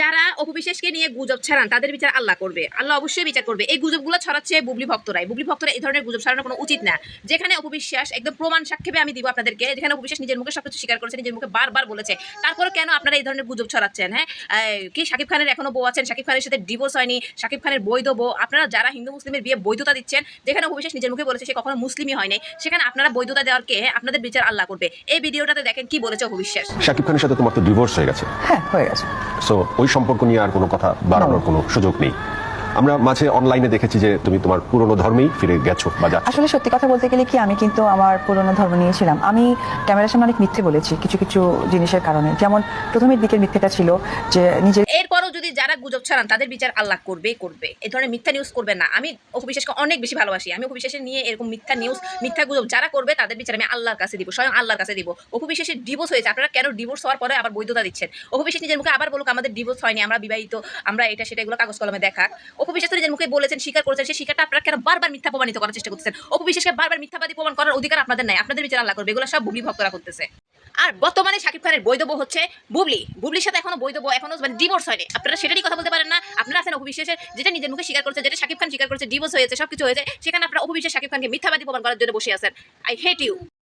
যারা অপবিশ্বাসকে নিয়ে গুজব ছড়ান তাদের বিচার আল্লাহ করবে। আল্লাহ অবশ্যই বিচার করবে। এই গুজবগুলো ছড়াচ্ছে বুবলি ভক্তরাই। বুবলি ভক্তরা এই ধরনের গুজব ছড়ানো কোনো উচিত না। যেখানে অপবিশ্বাস একদম প্রমাণ সাক্ষেপে আমি দিব আপনাদেরকে যেখানে অপবিশ্বাস নিজের মুখে সবকিছু স্বীকার করেছে নিজের মুখে বারবার বলেছে তারপরে কেন আপনারা এই ধরনের গুজব ছড়াচ্ছেন হ্যাঁ? কি শাকিব খানের এখনও বউ আছেন? শাকিব খানের সাথে ডিভোর্স হয়নি শাকিব খানের বৈধ বউ আপনারা যারা হিন্দু মুসলিমের বিয়ে বৈধতা দিচ্ছেন যেখানে অপবিশ্বাস নিজের মুখে বলেছে সে কখনো মুসলিমই হয়নি সেখানে আপনারা বৈধতা দেওয়ারকে আপনাদের বিচার আল্লাহ করবে। এই ভিডিওটাতে দেখেন কি বলেছে অপবিশ্বাস। শাকিব খানের সাথে তোমার তো ডিভোর্স হয়ে গেছে। হ্যাঁ হয়ে গেছে। সো ওই সম্পর্ক নিয়ে আর কোনো কথা বাড়ানোর কোনো সুযোগ নেই। আমরা মাঝে অনলাইনে দেখেছি যে তুমি তোমার পুরনো ধর্মেই ফিরে গেছো বা যাচ্ছ। আসলে সত্যি কথা বলতে গেলে কি আমি কিন্তু আমার পুরনো ধর্ম নিয়েছিলাম। আমি ক্যামেরার সামনে অনেক মিথ্যে বলেছি কিছু কিছু জিনিসের কারণে। যেমন প্রথমের দিকের মিথ্যেটা ছিল যে নিজের এরপরও যদি যারা গুজব ছড়ান, তাদের বিচার আল্লাহ করবেই করবে। এই ধরনের মিথ্যা নিউজ করবে না। আমি অপবিশ্বাসকে অনেক বেশি ভালোবাসি। আমি অপবিশ্বাসের নিয়ে এরকম মিথ্যা নিউজ মিথ্যা গুজব যারা করবে, তাদের বিচার আমি আল্লাহর কাছে দিব, স্বয়ং আল্লাহর কাছে দিব। অপবিশ্বাসের ডিভোর্স হয়েছে। আপনারা কেন ডিভোর্স হওয়ার পরে আবার বৈধতা দিচ্ছেন? অপবিশ্বাস নিজের মুখে আবার বলুক, আমাদের ডিভোর্স হয়নি, আমরা বিবাহিত, আমরা এটা, সেটা, এগুলো কাগজ কলমে দেখা। অপবিশ্বাস নিজের মুখে বলেছেন, স্বীকার করেছেন, সেই স্বীকারটা আপনারা কেন বারবার মিথ্যা প্রমাণিত করার চেষ্টা করতেছেন? অপবিশ্বাসকে বারবার মিথ্যাবাদী প্রমাণ করার অধিকার আপনাদের নাই। আপনাদের বিচার আল্লাহ করবে। এগুলো সব বুবলি ভক্তরা করতেছে। আর বর্তমানে শাকিব খানের বৈধব হচ্ছে বুবলি। বুবলির সাথে এখনও বৈধব এখনও মানে ডিভোর্স হয়নি। আপনারা সেটারই কথা বলতে পারেন না। আপনারা আছেন অপবিশ্বাসের, যেটা নিজের মুখে স্বীকার করছে, যেটা শাকিব খান স্বীকার করছে ডিভোর্স হয়েছে, সবকিছু হয়েছে। সেখানে আপনারা অপবিশ্বাস শাকিব খানকে মিথ্যাবাদী প্রমাণ করার জন্য বসে আছেন। I hate you